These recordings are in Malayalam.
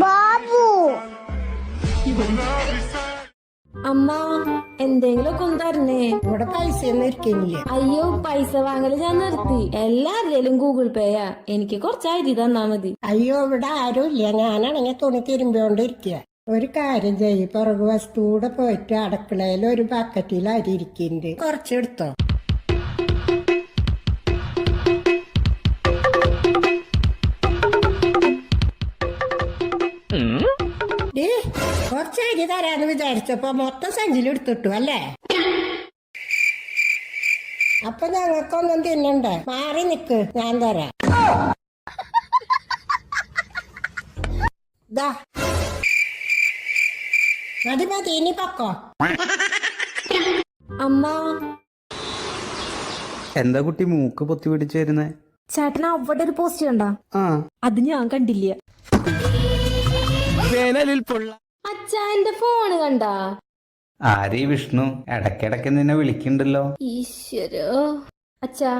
ബാബു. അമ്മ എന്തെങ്കിലുമൊക്കെ ഒന്ന് തരണേ. ഇവിടെ പൈസ ഒന്നും ഇരിക്കുന്നില്ല. അയ്യോ പൈസ വാങ്ങൽ ഞാൻ നിർത്തി. എല്ലാവരുടെയും ഗൂഗിൾ പേയാ എനിക്ക് കുറച്ച് അരി തന്നാ മതി. അയ്യോ ഇവിടെ ആരും ഇല്ല. ഞാനാണെങ്കിൽ തുണി തിരുമ്പോണ്ടിരിക്കുക ഒരു കാര്യം ചെയ്യ്. പുറകു വസ്തുവിടെ പോയിട്ട് അടുക്കളയിൽ ഒരു ബക്കറ്റിൽ അരി ഇരിക്കുന്നുണ്ട്. കുറച്ചെടുത്തോ തരാന്ന് വിചാരിച്ചപ്പോ മൊത്തം സഞ്ചിലെടുത്തിട്ടു അല്ലേ? അപ്പൊ ഞങ്ങൾക്കൊന്നും തിന്നണ്ടേ? മാറി നിക്ക് ഞാൻ തരാം. ദാ. മതി മതി ഇനി പൊക്കോ. അമ്മ. എന്താ കുട്ടി മൂക്ക് പൊത്തി പിടിച്ചു വരുന്നേ? ചേട്ടൻ അവിടെ ഒരു പോസ്റ്റ് കണ്ടാ? ആ. അത് ഞാൻ കണ്ടില്ല. അച്ഛാ എന്റെ ഫോണ് കണ്ടാ? ആരീ വിഷ്ണു? ഇടക്കിടക്ക് നിന്നെ വിളിക്കണ്ടല്ലോ. ഈശ്വരോ. അച്ഛാ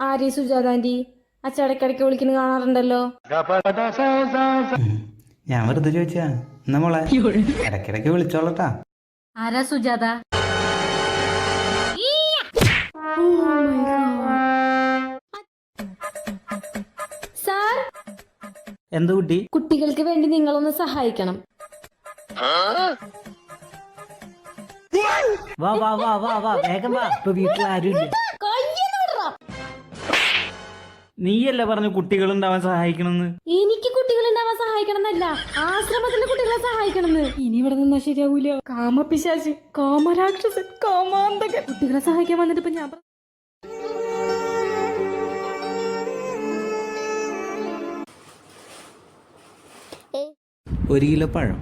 ആരീ സുജാതാന്റി അച്ഛാ ഇടയ്ക്കിടയ്ക്ക് വിളിക്കുന്ന കാണാറുണ്ടല്ലോ. ഞാൻ വെറുതെ ചോദിച്ചാ? നമ്മളെ മോളെ? ഇടയ്ക്കിടയ്ക്ക് വിളിച്ചോളട്ടാ. ആരാ സുജാത? സാർ? എന്താ കുട്ടി? കുട്ടികൾക്ക് വേണ്ടി നിങ്ങളൊന്ന് സഹായിക്കണം. വാ വാ വാ വാ വാ വേഗം വാ. ഇപ്പൊ വീട്ടിൽ ആരുമില്ല നീയല്ലേ പറഞ്ഞു കുട്ടികൾ ഉണ്ടാവാൻ സഹായിക്കണമെന്ന് എനിക്ക് കുട്ടികളുണ്ടാവാൻ സഹായിക്കണം എന്നല്ല ആശ്രമത്തിലെ കുട്ടികളെ സഹായിക്കണമെന്ന്. ഇനി ഇവിടെ നിന്നാ ശരിയാവൂല. കാമപിശാചി കാമരാക്ഷസൻ കാമാന്തകൻ. കുട്ടികളെ സഹായിക്കാൻ വന്നിട്ട് ഇപ്പൊ ഞാൻ ഒരു കിലോ പഴം.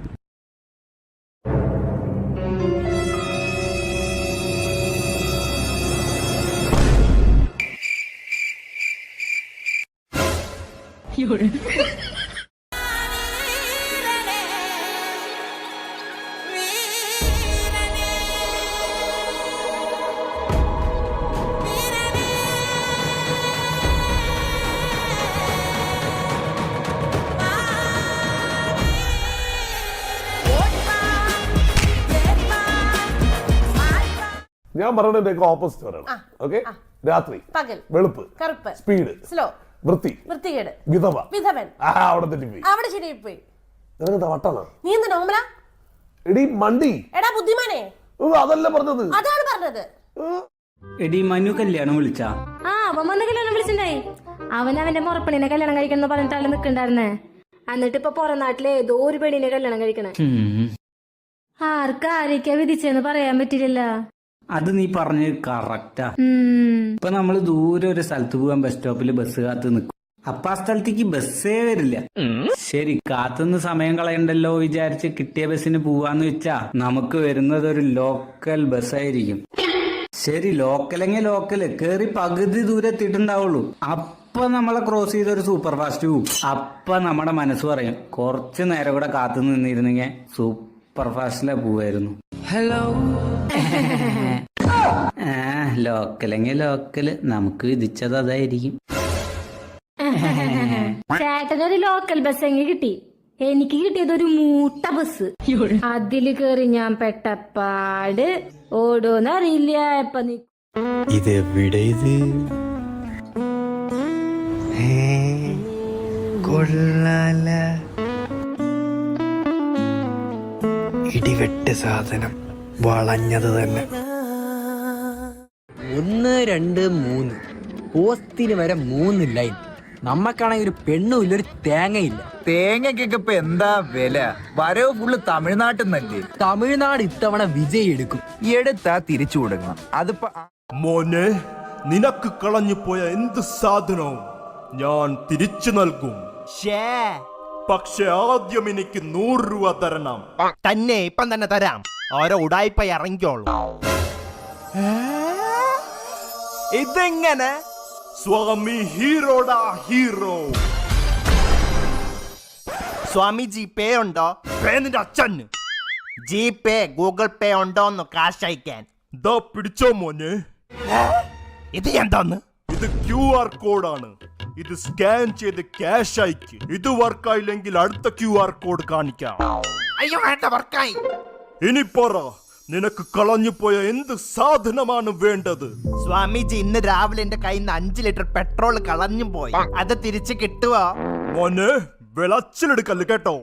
ഞാൻ പറയുന്നതിന്റെ ഓപ്പോസിറ്റ് പറയണം ഓക്കെ രാത്രി. പകൽ. വെളുപ്പ്. കറുപ്പ്. സ്പീഡ് സ്ലോ വൃത്തി. വൃത്തികേട്. വിധവ. വിധവൻ. ആ അവിടെ തെറ്റിപ്പോയി. അവിടെ ശരിയായിപ്പോയി. നിനക്ക് വട്ടാണ്? നീ എന്ത് നോമല എടി മണ്ടി. എടാ ബുദ്ധിമാനെ. അതല്ല പറഞ്ഞത്. അതാണ് പറഞ്ഞത്. എടി മനു കല്യാണം വിളിച്ചാ. ആ അവൻ വന്ന കല്യാണം വിളിച്ചിണ്ടായി അവൻ അവന്റെ മുറപ്പണിനെ കല്യാണം കഴിക്കണം പറഞ്ഞിട്ടാണ് നിക്കണ്ടായിരുന്നേ എന്നിട്ട് ഇപ്പൊ പുറം നാട്ടിലെ ഏതോ ഒരു പെണ്ണിനെ കല്യാണം കഴിക്കണേ. ഉം. ആർക്കാ ആരൊക്കെയാ വിധിച്ചെന്ന് പറയാൻ പറ്റില്ലല്ല അത് നീ പറഞ്ഞത് കറക്റ്റാ ഇപ്പൊ നമ്മൾ ദൂരെ ഒരു സ്ഥലത്ത് പോകാൻ ബസ് സ്റ്റോപ്പിൽ ബസ് കാത്ത് നിൽക്കും അപ്പൊ ആ സ്ഥലത്തേക്ക് ബസ്സേ വരില്ല. ശരി കാത്തുനിന്ന് സമയം കളയണ്ടല്ലോ വിചാരിച്ച് കിട്ടിയ ബസ്സിന് പോവാന്ന് വെച്ചാ നമുക്ക് വരുന്നത് ഒരു ലോക്കൽ ബസ്സായിരിക്കും ശരി ലോക്കലെങ്കിൽ ലോക്കൽ കേറി പകുതി ദൂരെ എത്തിയിട്ടുണ്ടാവുള്ളൂ. അപ്പൊ നമ്മളെ ക്രോസ് ചെയ്ത ഒരു സൂപ്പർ ഫാസ്റ്റ് പോവും. അപ്പൊ നമ്മുടെ മനസ്സ് പറയും കുറച്ച് നേരം കൂടെ കാത്തു നിന്നിരുന്നെങ്കിൽ സൂപ്പർ ഫാസ്റ്റിലെ പോവായിരുന്നു ഹലോ ആ ലോക്കലെങ്കിൽ ലോക്കൽ. നമുക്ക് വിധിച്ചത് അതായിരിക്കും. ചേട്ടനൊരു ലോക്കൽ ബസ് എങ്ങി കിട്ടി. എനിക്ക് കിട്ടിയത് ഒരു മൂട്ട ബസ് അതിൽ കേറി ഞാൻ പെട്ടപ്പാട് ഓടോന്ന് അറിയില്ല എപ്പ നീ ഇതെവിടെ ഇത്? കൊള്ളാല. ഇടിവെട്ട് സാധനം. വളഞ്ഞത് തന്നെ. ഒന്ന് രണ്ട് മൂന്ന്. പോസ്റ്റിന് വരെ മൂന്ന് ലൈൻ നമ്മക്കാണെങ്കിൽ ഒരു പെണ്ണും ഇല്ല ഒരു തേങ്ങയില്ല. തേങ്ങക്കൊക്കെ ഇപ്പൊ എന്താ വില? വരവ് ഫുള്ള് തമിഴ്നാട്ടിൽ നിന്നല്ലേ? തമിഴ്നാട് ഇത്തവണ വിജയ് എടുക്കും. എടുത്താ തിരിച്ചു കൊടുക്കണം. അതിപ്പോ മോനെ നിനക്ക് കളഞ്ഞുപോയ എന്ത് സാധനവും ഞാൻ തിരിച്ചു നൽകും. പക്ഷെ ആദ്യം എനിക്ക് നൂറ് രൂപ തരണം. തന്നെ ഇപ്പം തന്നെ തരാം. ഓരോ ഉടായ്പ ഇറങ്ങിക്കോളൂ. ഇതെങ്ങനെ? സ്വാമി ഹീറോടാ ഹീറോ. സ്വാമിജി പേ ഉണ്ടോ? പേ നിന്റെ അച്ഛന്. ജി പേ ഗൂഗിൾ പേ ഉണ്ടോന്ന് കാശ് അയക്കാൻ. ദാ പിടിച്ചോ മോനെ. ഇത് എന്താന്ന്? ഇത് ക്യു ആർ കോഡാണ്. ഇത് സ്കാൻ ചെയ്ത് ക്യാഷ് അയക്ക്. ഇത് വർക്കായില്ലെങ്കിൽ അടുത്ത ക്യു ആർ കോഡ് കാണിക്കാം. അയ്യോ വേണ്ട വർക്കായി ഇനി പറ നിനക്ക് കളഞ്ഞു പോയ എന്ത് സാധനമാണ് വേണ്ടത്? സ്വാമിജി ഇന്ന് രാവിലെ എന്റെ കയ്യിൽ നിന്ന് അഞ്ചു ലിറ്റർ പെട്രോൾ കളഞ്ഞു പോയി. അത് തിരിച്ചു കിട്ടുവോ? മോനെ വിളച്ചിലെടുക്കല്ല് കേട്ടോ.